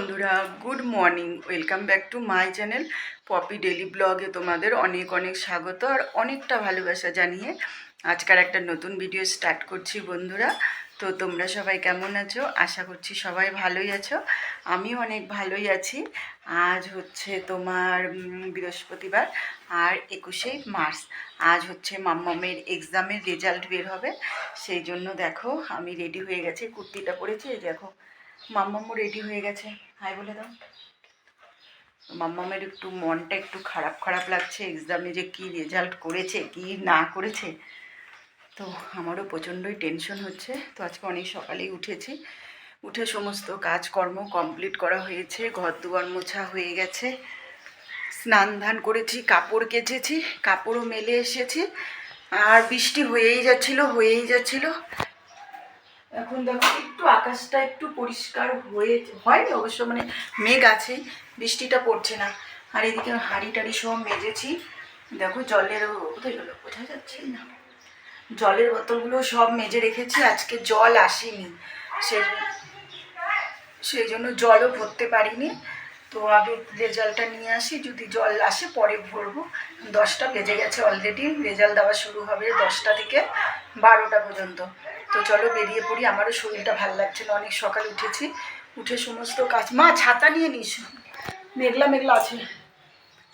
বন্ধুরা good morning welcome back to my channel Poppy daily ব্লগে তোমাদের অনেক অনেক স্বাগত আর অনেকটা ভালোবাসা জানিয়ে আজকার একটা নতুন ভিডিও স্টার্ট করছি বন্ধুরা। তো তোমরা সবাই কেমন আছো? আশা করছি সবাই ভালোই আছো। আমিও অনেক ভালোই আছি। আজ হচ্ছে তোমার বৃহস্পতিবার আর একুশে মার্চ। আজ হচ্ছে মাম্মামের এক্সামের রেজাল্ট বের হবে। সেই জন্য দেখো, আমি রেডি হয়ে গেছি, কুর্তিটা পরেছি দেখো, মাম্মামও রেডি হয়ে গেছে। হাই বলে দাও। মাম্মামের একটু মনটা একটু খারাপ খারাপ লাগছে এক্সামে যে কি রেজাল্ট করেছে, কি না করেছে, তো আমারও প্রচণ্ডই টেনশন হচ্ছে। তো আজকে অনেক সকালেই উঠেছি। উঠে সমস্ত কাজকর্ম কমপ্লিট করা হয়েছে ঘর দুয়ার মোছা হয়ে গেছে। স্নান ধান করেছি, কাপড় কেচেছি, কাপড়ও মেলে এসেছি। আর বৃষ্টি হয়েই যাচ্ছিল হয়েই যাচ্ছিল। এখন দেখো, একটু আকাশটা একটু পরিষ্কার হয়ে হয়নি অবশ্য মানে মেঘ আছে বৃষ্টিটা পড়ছে না। আর এদিকে হাঁড়ি টাড়ি সব মেজেছি। দেখো জলের কোথায় গেলো? বোঝা যাচ্ছে না? জলের বোতলগুলো সব মেজে রেখেছি, আজকে জল আসেনি। সে সেই জন্য জলও ভরতে পারিনি। তো আগে রেজাল্টটা নিয়ে আসি, যদি জল আসে পরে ভরবো। দশটা বেজে গেছে অলরেডি, রেজাল্ট দেওয়া শুরু হবে দশটা থেকে বারোটা পর্যন্ত। তো চলো বেরিয়ে পড়ি। আমারও শরীরটা ভালো লাগছে না, অনেক সকালে উঠেছি। উঠে সমস্ত কাজ মা, ছাতা নিয়ে নিস। মেঘলা মেঘলা আছে।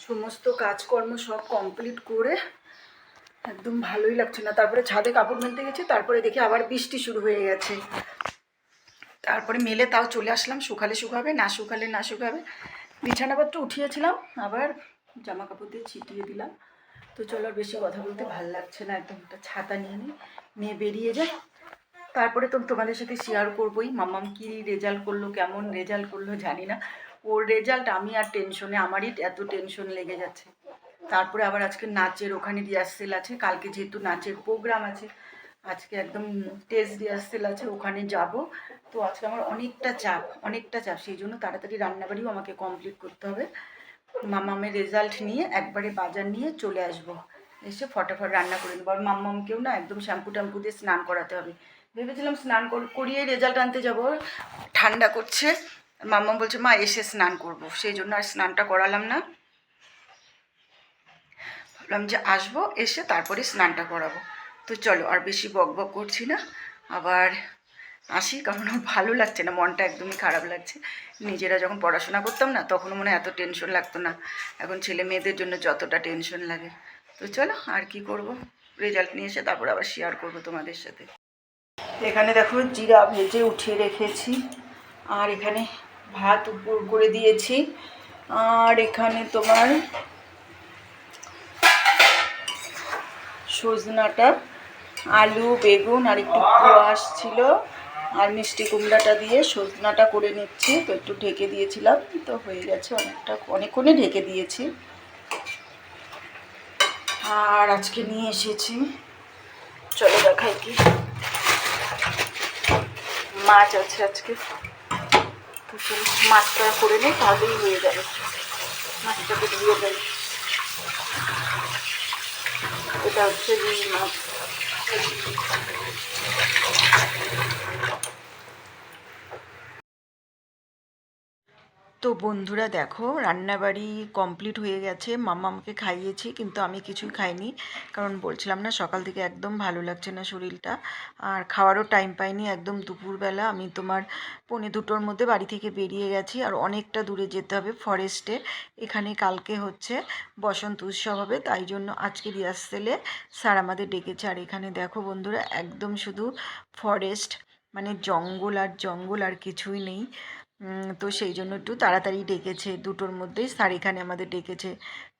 সমস্ত কাজকর্ম সব কমপ্লিট করে একদম ভালোই লাগছে না। তারপরে ছাদে কাপড় মেলতে গেছি, তারপরে দেখি আবার বৃষ্টি শুরু হয়ে গেছে। তারপরে মেলে তাও চলে আসলাম, শুকালে শুকাবে, না শুকালে না শুকাবে। বিছানাপত্র উঠিয়েছিলাম, আবার জামা কাপড় দিয়ে ছিটিয়ে দিলাম। তো চলো আর বেশি কথা বলতে ভালো লাগছে না, একদম একটা ছাতা নিয়ে নিই নিয়ে বেরিয়ে যায় তারপরে তো তোমাদের সাথে শেয়ার করবোই। মামাম কী রেজাল্ট করল, কেমন রেজাল্ট করল জানি না। ওর রেজাল্ট আমি আর টেনশনে আমারই এত টেনশন লেগে যাচ্ছে। তারপরে আবার আজকে নাচের ওখানে রিহার্সেল আছে। কালকে যেহেতু নাচের প্রোগ্রাম আছে, আজকে একদম টেস্ট রিহার্সেল আছে, ওখানে যাব। তো আজকে আমার অনেকটা চাপ অনেকটা চাপ। সেই জন্য তাড়াতাড়ি রান্নাবাড়িও আমাকে কমপ্লিট করতে হবে। মামামের রেজাল্ট নিয়ে একবারে বাজার নিয়ে চলে আসব। এসে ফটাফট রান্না করে নেব। আর মাম্মামকেও না একদম শ্যাম্পু ট্যাম্পু দিয়ে স্নান করাতে হবে। ভেবেছিলাম স্নান কর- করিয়ে রেজাল্ট আনতে যাব। ঠান্ডা করছে। মাম্মাম বলছে, মা, এসে স্নান করব। সেই জন্য আর স্নানটা করালাম না। ভাবলাম যে আসব, এসে তারপরে স্নানটা করাবো। তো চলো, আর বেশি বক বক করছি না। আবার আসি, কারণ ভালো লাগছে না, মনটা একদমই খারাপ লাগছে। নিজেরা যখন পড়াশোনা করতাম না তখনও মনে এত টেনশন লাগতো না। এখন ছেলে মেয়েদের জন্য যতটা টেনশন লাগে। তো চলো, আর কি করব? রেজাল্ট নিয়ে এসে তারপর আবার শেয়ার করব তোমাদের সাথে। এখানে দেখো জিরা ভেজে উঠিয়ে রেখেছি। আর এখানে ভাত উপর করে দিয়েছি। আর এখানে তোমার সজনাটা, আলু, বেগুন আর একটু কোয়াশ ছিল। আর মিষ্টি কুমড়াটা দিয়ে সজনাটা করে নিচ্ছি। তো একটু ঢেকে দিয়েছিলাম, তো হয়ে গেছে অনেকটা, অনেকক্ষণে ঢেকে দিয়েছি। আর আজকে নিয়ে এসেছি। চলো দেখাই কি। মাছ আছে আজকে। মাছটা করে নিই, তাহলেই হয়ে যাবে। মাছটাকে ধুয়ে দেয় এটা হচ্ছে রুই মাছ। তো বন্ধুরা দেখো, রান্নাবাড়ি কমপ্লিট হয়ে গেছে। মাম্মা আমাকে খাইয়েছি, কিন্তু আমি কিছুই খাইনি। কারণ বলছিলাম না, সকাল থেকে একদম ভালো লাগছে না শরীরটা। আর খাওয়ারও টাইম পাইনি, একদম দুপুরবেলা। আমি তোমার পৌনে দুটোর মধ্যে বাড়ি থেকে বেরিয়ে গেছি, আর অনেকটা দূরে যেতে হবে ফরেস্টে এখানে কালকে হচ্ছে বসন্ত উৎসব হবে, তাই জন্য আজকে রিহার্সেলে স্যার আমাদের ডেকেছে। আর এখানে দেখো বন্ধুরা, একদম শুধু ফরেস্ট মানে জঙ্গল আর জঙ্গল আর কিছুই নেই। তো সেই জন্য একটু তাড়াতাড়ি ডেকেছে, দুটোর মধ্যেই স্যার এখানে আমাদের ডেকেছে।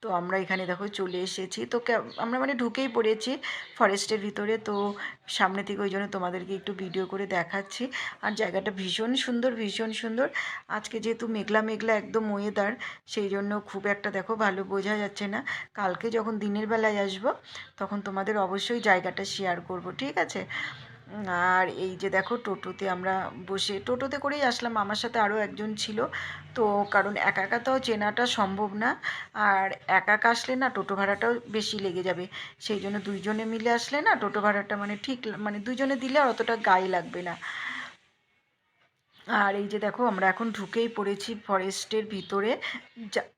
তো আমরা এখানে দেখো চলে এসেছি। তো আমরা মানে ঢুকেই পড়েছি ফরেস্টের ভিতরে। তো সামনে থেকে ওই জন্য তোমাদেরকে একটু ভিডিও করে দেখাচ্ছি। আর জায়গাটা ভীষণ সুন্দর ভীষণ সুন্দর। আজকে যেহেতু মেঘলা মেঘলা একদম ওয়েদার সেই জন্য খুব একটা দেখো ভালো বোঝা যাচ্ছে না। কালকে যখন দিনের বেলায় আসব, তখন তোমাদের অবশ্যই জায়গাটা শেয়ার করব, ঠিক আছে? আর এই যে দেখো টোটোতে আমরা বসে, টোটোতে করেই আসলাম। আমার সাথে আরও একজন ছিল। তো কারণ একা একা তো চেনাটা সম্ভব না। আর একা একা আসলে না টোটো ভাড়াটাও বেশি লেগে যাবে। সেই জন্য দুইজনে মিলে আসলে না টোটো ভাড়াটা মানে ঠিক মানে দুইজনে দিলে আর অতটা গায়ে লাগবে না। আর এই যে দেখো আমরা এখন ঢুকেই পড়েছি ফরেস্টের ভিতরে। যা-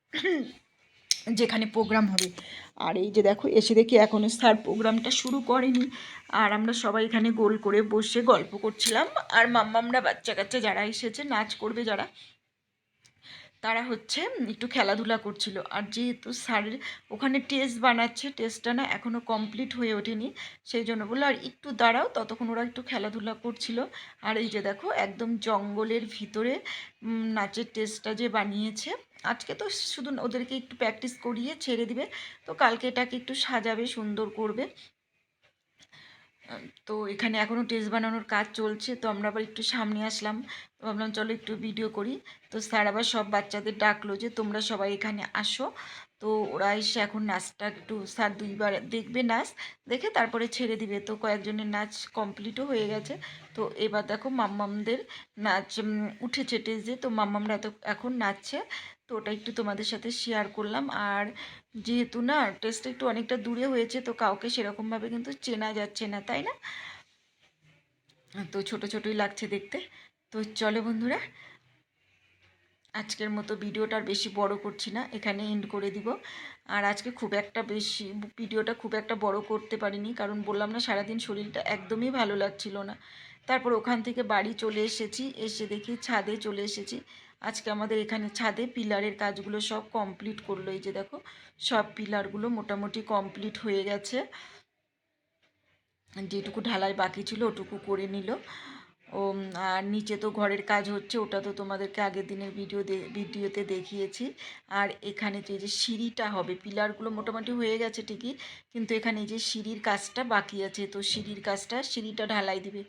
যেখানে প্রোগ্রাম হবে। আর এই যে দেখো, এসে দেখি এখনও স্যার প্রোগ্রামটা শুরু করেনি। আর আমরা সবাই এখানে গোল করে বসে গল্প করছিলাম। আর মাম্মামরা বাচ্চা কাচ্চা যারা এসেছে, নাচ করবে যারা তারা হচ্ছে একটু খেলাধুলা করছিল। আর যেহেতু স্যারের ওখানে টেস্ট বানাচ্ছে টেস্টটা না এখনও কমপ্লিট হয়ে ওঠেনি, সেই জন্য বলল, আর একটু দাঁড়াও, ততক্ষণ ওরা একটু খেলাধুলা করছিল। আর এই যে দেখো, একদম জঙ্গলের ভিতরে নাচের টেস্টটা যে বানিয়েছে, আজকে তো শুধু ওদেরকে একটু প্র্যাকটিস করিয়ে ছেড়ে দিবে, তো কালকে এটাকে একটু সাজাবে, সুন্দর করবে। তো এখানে এখনও টেস্ট বানানোর কাজ চলছে, তো আমরা আবার একটু সামনে আসলাম। তো ভাবলাম চলো একটু ভিডিও করি। তো স্যার আবার সব বাচ্চাদের ডাকলো যে, তোমরা সবাই এখানে আসো। তো ওরা এসে এখন নাচটা একটু, স্যার দুইবার দেখবে নাচ, দেখে তারপরে ছেড়ে দিবে। তো কয়েকজনের নাচ কমপ্লিটও হয়ে গেছে। তো এবার দেখো মাম্মামদের নাচ উঠেছে টেজে তো মাম্মামরা তো এখন নাচছে। তো ওটা একটু তোমাদের সাথে শেয়ার করলাম। আর যেহেতু না টেস্টটা একটু অনেকটা দূরে হয়েছে, তো কাউকে সেরকমভাবে কিন্তু চেনা যাচ্ছে না, তাই না? তো ছোট ছোটই লাগছে দেখতে। তো চলো বন্ধুরা, আজকের মতো ভিডিওটা আর বেশি বড় করছি না, এখানে এন্ড করে দিব। আর আজকে খুব একটা বেশি, ভিডিওটা খুব একটা বড় করতে পারিনি, কারণ বললাম না সারাদিন শরীরটা একদমই ভালো লাগছিল না। তারপর ওখান থেকে বাড়ি চলে এসেছি, এসে দেখি ছাদে চলে এসেছি। আজকে আমাদের এখানে ছাদে পিলারের কাজগুলো সব কমপ্লিট করল। এই যে দেখো, সব পিলারগুলো মোটামুটি কমপ্লিট হয়ে গেছে। যেটুকু ঢালাই বাকি ছিল ওটুকু করে নিল। ও আর নিচে তো ঘরের কাজ হচ্ছে, ওটা তো তোমাদেরকে আগের দিনের ভিডিও ভিডিওতে দেখিয়েছি। আর এখানে যে যে সিঁড়িটা হবে, পিলারগুলো মোটামুটি হয়ে গেছে ঠিকই, কিন্তু এখানে যে সিঁড়ির কাজটা বাকি আছে, তো সিঁড়ির কাজটা সিঁড়িটা ঢালাই দিবে।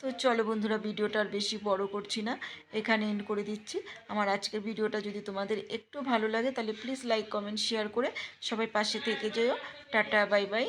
তো চলো বন্ধুরা, ভিডিওটা আর বেশি বড় করছি না, এখানে এন্ড করে দিচ্ছি। আমার আজকের ভিডিওটা যদি তোমাদের একটু ভালো লাগে, তাহলে প্লিজ লাইক কমেন্ট শেয়ার করে সবাই পাশে থেকে যেও। Tata bye bye